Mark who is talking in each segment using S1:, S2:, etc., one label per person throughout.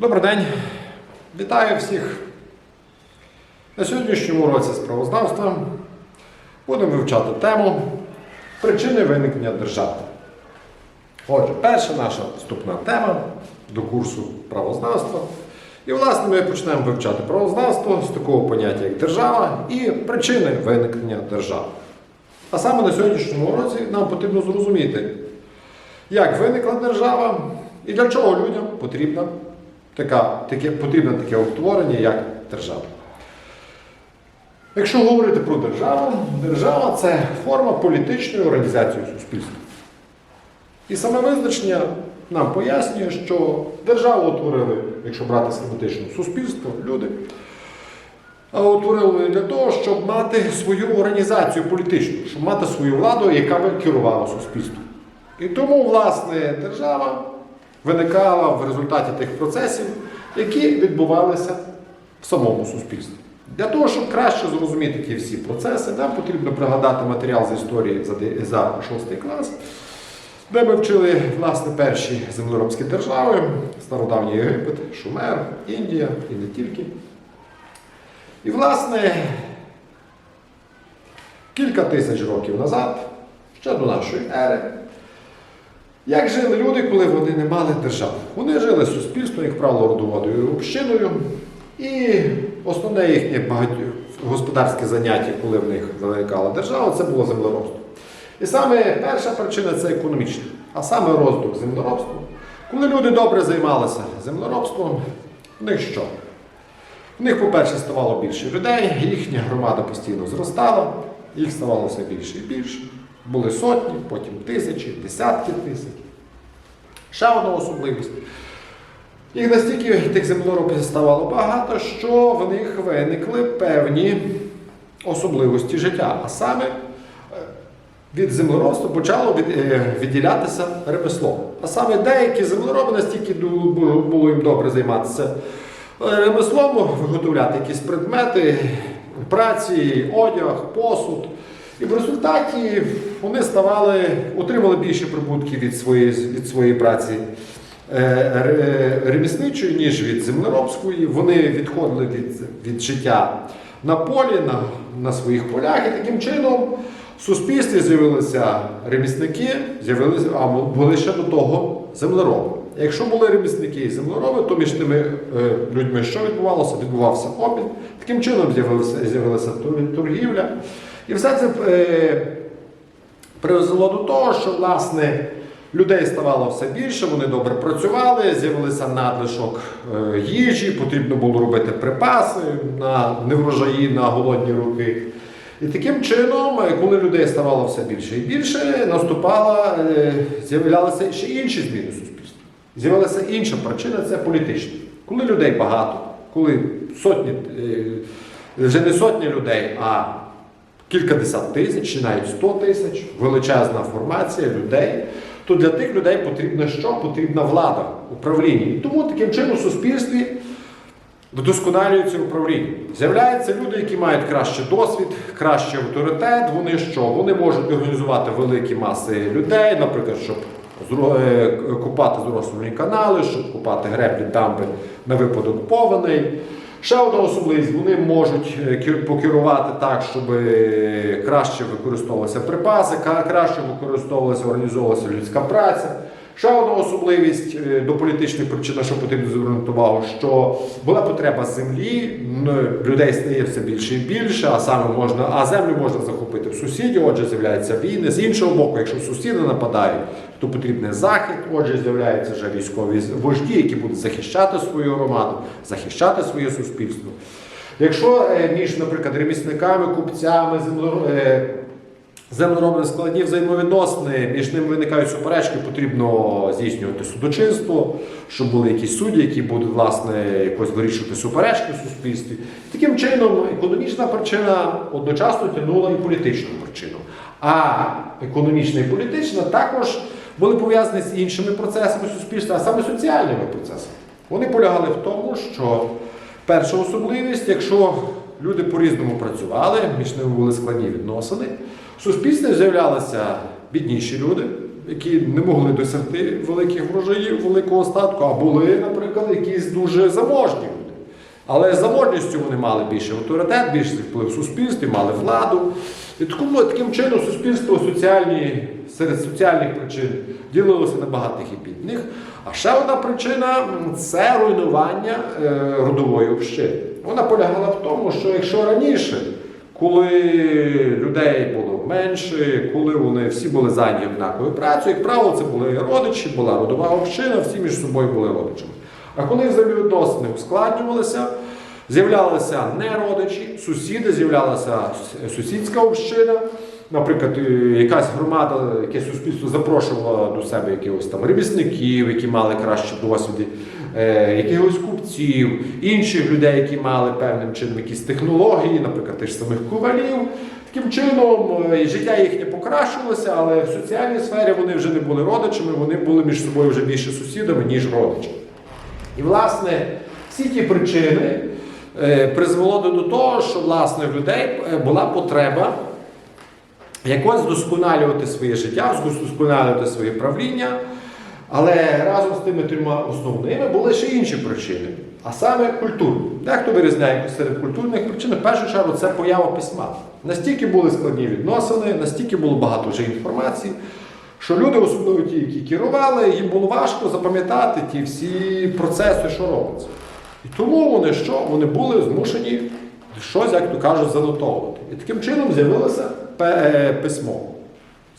S1: Добрий день. Вітаю всіх. На сьогоднішньому уроці з правознавства будемо вивчати тему причини виникнення держави. Отже, перша наша вступна тема до курсу правознавства. І, власне, ми почнемо вивчати правознавство з такого поняття, як держава і причини виникнення держави. А саме на сьогоднішньому уроці нам потрібно зрозуміти, як виникла держава і для чого людям потрібна така, таке, потрібне таке утворення, як держава. Якщо говорити про державу, держава це форма політичної організації суспільства. І саме визначення нам пояснює, що державу утворили, якщо брати схематично, суспільство, люди, а утворили для того, щоб мати свою організацію політичну, щоб мати свою владу, яка би керувала суспільством. І тому, власне, держава виникала в результаті тих процесів, які відбувалися в самому суспільстві. Для того, щоб краще зрозуміти ті всі процеси, нам потрібно пригадати матеріал з історії за 6 клас, де ми вчили власне перші землеробські держави, стародавній Єгипет, Шумер, Індія і не тільки. І, власне, кілька тисяч років назад, ще до нашої ери, як жили люди, коли вони не мали держави? Вони жили суспільством, як правило, родоводою общиною. І основне їхнє багатьох господарське заняття, коли в них виникала держава, це було землеробство. І саме перша причина це економічна, а саме розвиток землеробства. Коли люди добре займалися землеробством, в них що? В них, по-перше, ставало більше людей, їхня громада постійно зростала, їх ставало все більше і більше. Були сотні, потім тисячі, десятки тисяч. Ще одна особливість. Їх настільки тих землеробів ставало багато, що в них виникли певні особливості життя. А саме е, від землеробства почало е, відділятися ремесло. А саме деякі землероби настільки було їм добре займатися ремеслом, виготовляти якісь предмети праці, одяг, посуд. І в результаті вони ставали, отримали більше прибутків від своєї, від своєї праці е, ремісничої, ніж від землеробської. Вони відходили від, від життя на полі, на, на своїх полях, і таким чином в суспільстві з'явилися ремісники, з'явилися, а були ще до того землероби. Якщо були ремісники і землероби, то між тими е, людьми що відбувалося? Відбувався обмін. Таким чином з'явилася, торгівля. І все це призвело до того, що власне людей ставало все більше, вони добре працювали, з'явилися надлишок е, їжі, потрібно було робити припаси на неврожаї, на голодні роки. І таким чином, е, коли людей ставало все більше і більше, наступала, е, з'являлися ще інші зміни в суспільстві. З'явилася інша причина це політична. Коли людей багато, коли сотні, вже не сотні людей, а кількадесят тисяч чи навіть 100 тисяч, величезна формація людей, то для тих людей потрібна що? Потрібна влада, управління. І тому таким чином в суспільстві вдосконалюється управління. З'являються люди, які мають кращий досвід, кращий авторитет. Вони що? Вони можуть організувати великі маси людей, наприклад, щоб е, купати зрослені канали, щоб купати греблі дамби на випадок повеней. Ще одна особливість, вони можуть е, покерувати так, щоб е, краще використовувалися припаси, краще використовувалася, організовувалася людська праця. Ще одна особливість е, до політичних причин, на що потрібно звернути увагу, що була потреба землі, людей стає все більше і більше, а саме можна, а землю можна захопити в сусідів, отже, з'являються війни. З іншого боку, якщо сусіди нападають, то потрібний захід, отже, з'являються вже військові вожді, які будуть захищати свою громаду, захищати своє суспільство. Якщо е, між, наприклад, ремісниками, купцями, е, землеробних складів взаємовідносини, між ними виникають суперечки, потрібно здійснювати судочинство, щоб були якісь судді, які будуть власне якось вирішувати суперечки в суспільстві. Таким чином, економічна причина одночасно тягнула і політичну причину. А економічна і політична також були пов'язані з іншими процесами суспільства, а саме соціальними процесами. Вони полягали в тому, що перша особливість, якщо люди по-різному працювали, між ними були складні відносини, в суспільстві з'являлися бідніші люди, які не могли досягти великих врожаїв, великого статку, а були, наприклад, якісь дуже заможні люди. Але з заможністю вони мали більший авторитет, більший вплив в суспільстві, мали владу. І такому, таким чином суспільство соціальні, серед соціальних причин ділилося на багатих і бідних. А ще одна причина це руйнування е, родової общини. Вона полягала в тому, що якщо раніше, коли людей було менше, коли вони всі були зайняті однаковою працею, як правило, це були родичі, була родова община, всі між собою були родичами. А коли взаємовідносини ускладнювалися, з'являлися не родичі, сусіди, з'являлася сусідська община. Наприклад, е, якась громада, яке суспільство запрошувало до себе якихось там ремісників, які мали кращі досвіди, е, якихось купців, інших людей, які мали певним чином якісь технології, наприклад, тих самих ковалів. Таким чином е, життя їхнє покращувалося, але в соціальній сфері вони вже не були родичами, вони були між собою вже більше сусідами, ніж родичами. І, власне, всі ті причини призвело до того, що власне в людей е, була потреба якось вдосконалювати своє життя, вдосконалювати своє правління. Але разом з тими трьома основними були ще інші причини, а саме культурні. Дехто вирізняє серед культурних причин, в першу чергу, це поява письма. Настільки були складні відносини, настільки було багато вже інформації, що люди, особливо ті, які керували, їм було важко запам'ятати ті всі процеси, що робляться. І тому вони що? Вони були змушені щось, як то кажуть, занотовувати. І таким чином з'явилося письмо.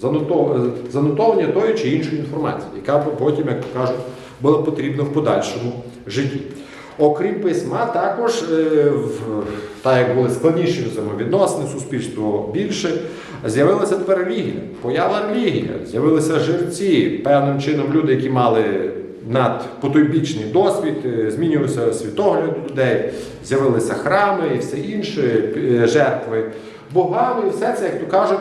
S1: Занотов- Занотовування тої чи іншої інформації, яка потім, як то кажуть, була потрібна в подальшому житті. Окрім письма, також, е, в- так як були складніші взаємовідносини, суспільство більше, з'явилася тепер релігія, поява релігія, з'явилися жерці, певним чином люди, які мали над потойбічний досвід, е, змінювався світогляд людей, з'явилися храми і все інше, е, жертви богами, і все це, як то кажуть,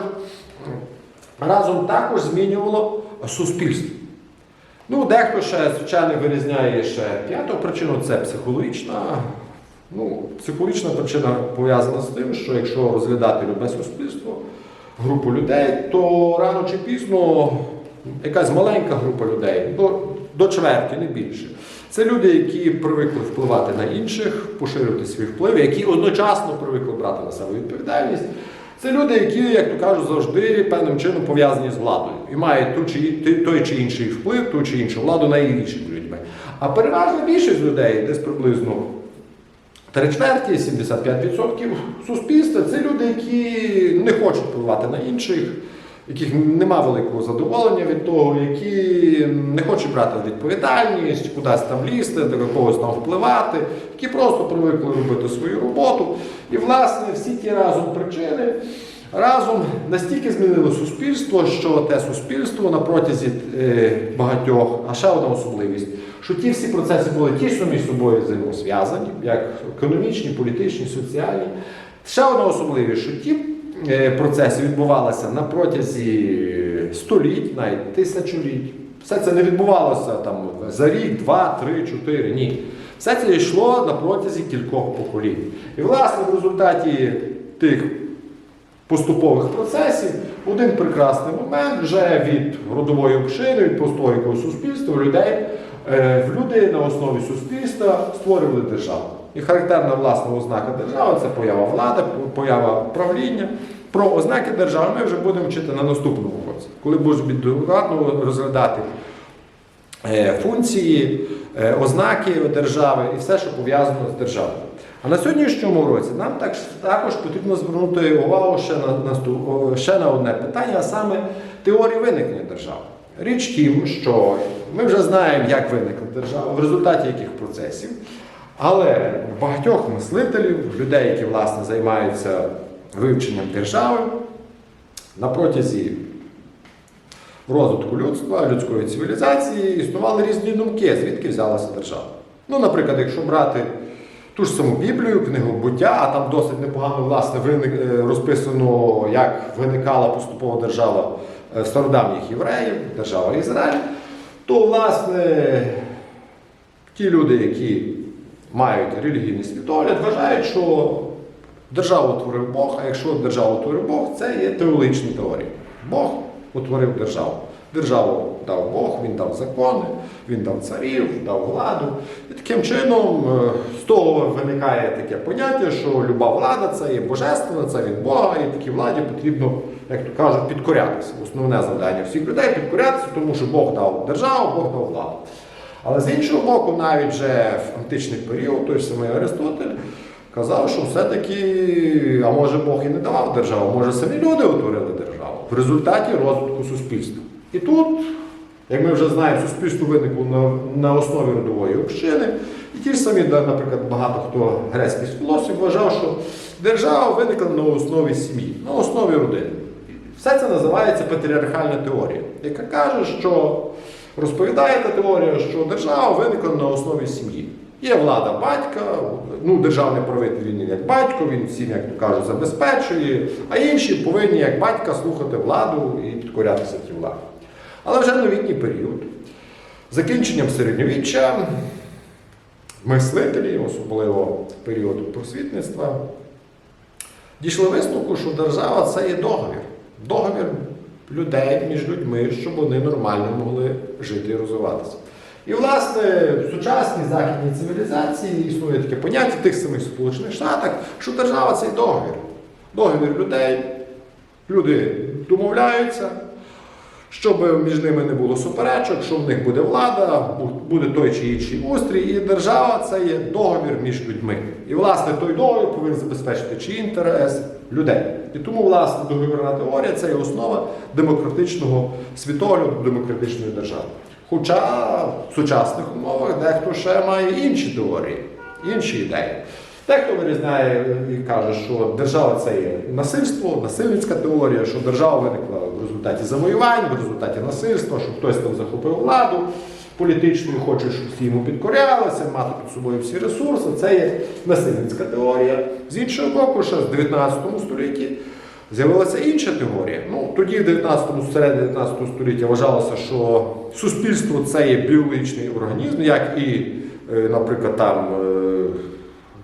S1: разом також змінювало суспільство. Ну, дехто ще, звичайно, вирізняє ще п'яту причину це психологічна. Ну, психологічна причина пов'язана з тим, що якщо розглядати любе суспільство, групу людей, то рано чи пізно якась маленька група людей, до, до чверті, не більше. Це люди, які привикли впливати на інших, поширювати свій вплив, які одночасно привикли брати на себе відповідальність. Це люди, які, як то кажуть, завжди певним чином пов'язані з владою і мають ту чи, той- чи інший вплив, ту чи іншу владу іншими людьми. А переважна більшість людей, десь приблизно три чверті, 75% суспільства це люди, які не хочуть впливати на інших, яких нема великого задоволення від того, які не хочуть брати відповідальність, кудись там лізти, до когось там впливати, які просто привикли робити свою роботу. І, власне, всі ті разом причини разом настільки змінили суспільство, що те суспільство на протязі е, багатьох, а ще одна особливість, що ті всі процеси були тісно між собою взаємозв'язані, як економічні, політичні, соціальні. Ще одна особливість, що ті е, процеси відбувалися на протязі століть, навіть тисячоліть. Все це не відбувалося там за рік, два, три, чотири. Ні. Все це йшло на протязі кількох поколінь. І, власне, в результаті тих поступових процесів один прекрасний момент вже від родової общини, від простого якогось суспільства, людей, е, в люди на основі суспільства створювали державу. І характерна власна ознака держави це поява влади, поява правління. Про ознаки держави ми вже будемо вчити на наступному році, коли будемо докладно розглядати е, функції, е, ознаки держави і все, що пов'язано з державою. А на сьогоднішньому році нам також потрібно звернути увагу ще на, ще на одне питання, а саме теорії виникнення держави. Річ тім, що ми вже знаємо, як виникла держава, в результаті яких процесів. Але багатьох мислителів, людей, які власне займаються вивченням держави, на протязі розвитку людства, людської цивілізації існували різні думки, звідки взялася держава. Ну, наприклад, якщо брати ту ж саму Біблію, книгу буття, а там досить непогано власне е, розписано, як виникала поступова держава е, стародавніх євреїв, держава Ізраїль, то власне ті люди, які мають релігійний світогляд, вважають, що державу утворив Бог, а якщо державу утворив Бог, це є теологічна теорія. Бог утворив державу. Державу дав Бог, він дав закони, він дав царів, дав владу. І таким чином е, з того виникає таке поняття, що люба влада це є божественна, це від Бога, і такій владі потрібно, як то кажуть, підкорятися. Основне завдання всіх людей підкорятися, тому що Бог дав державу, Бог дав владу. Але з іншого боку, навіть вже в античний період, той самий Аристотель казав, що все-таки, а може Бог і не давав державу, може самі люди утворили державу в результаті розвитку суспільства. І тут, як ми вже знаємо, суспільство виникло на, на основі родової общини. І ті ж самі, наприклад, багато хто грецький філософ вважав, що держава виникла на основі сім'ї, на основі родини. Все це називається патріархальна теорія, яка каже, що розповідає та теорія, що держава виникла на основі сім'ї. Є влада батька, ну державний правитель він як батько, він всім, як то кажуть, забезпечує, а інші повинні як батька слухати владу і підкорятися тій владі. Але вже новітній період, закінченням середньовіччя, мислителі, особливо періоду просвітництва, дійшли висновку, що держава це є договір. Договір людей між людьми, щоб вони нормально могли жити і розвиватися. І, власне, в сучасній західній цивілізації існує таке поняття в тих самих Сполучених Штатах, що держава це договір. Договір людей. Люди домовляються, щоб між ними не було суперечок, що в них буде влада, буде той чи інший устрій, і держава це є договір між людьми. І, власне, той договір повинен забезпечити чи інтерес людей. І тому, власне, договірна теорія це є основа демократичного світогляду, демократичної держави. Хоча в сучасних умовах дехто ще має інші теорії, інші ідеї. Дехто вирізняє і каже, що держава це є насильство, насильницька теорія, що держава виникла в результаті завоювань, в результаті насильства, що хтось там захопив владу політичну і хоче, щоб всі йому підкорялися, мати під собою всі ресурси. Це є насильницька теорія. З іншого боку, ще з 19 столітті з'явилася інша теорія. Ну, тоді, в 19-му, середині 19 століття, вважалося, що суспільство це є біологічний організм, як і, е, наприклад, там.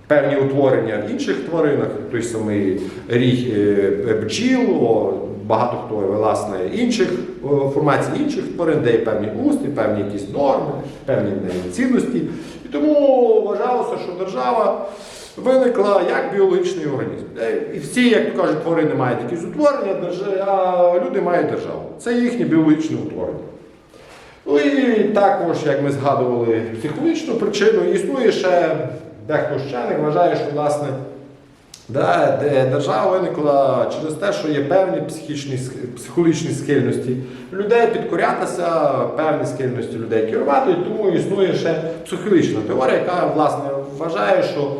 S1: Певні утворення в інших тваринах, той самий ріг е, бджіл, багато хто власне інших формацій інших тварин, де є певні устрій, певні якісь норми, певні цінності. І тому вважалося, що держава виникла як біологічний організм. Е, І всі, як то кажуть, тварини мають якісь утворення, а люди мають державу. Це їхнє біологічне утворення. Ну і також, як ми згадували, психологічну причину, існує ще дехто вчених вважає, що власне держава виникла через те, що є певні психічні, психологічні схильності людей підкорятися, певні схильності людей керувати, тому існує ще психологічна теорія, яка власне вважає, що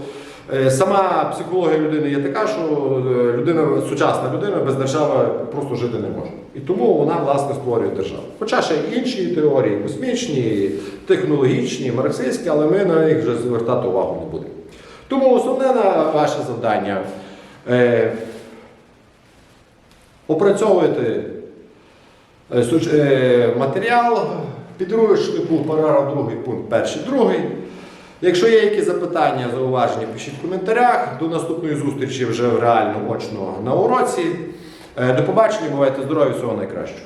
S1: сама психологія людини є така, що е, людина, сучасна людина без держави просто жити не може. І тому вона власне створює державу. Хоча ще інші теорії, космічні, технологічні, марксистські, але ми на них вже звертати увагу не будемо. Тому основне на ваше завдання е, опрацьовувати е, е, матеріал, підручнику, параграф другий, пункт перший, другий. Якщо є якісь запитання, зауваження, пишіть в коментарях. До наступної зустрічі вже реально очно на уроці. Е, До побачення, бувайте здорові, всього найкращого.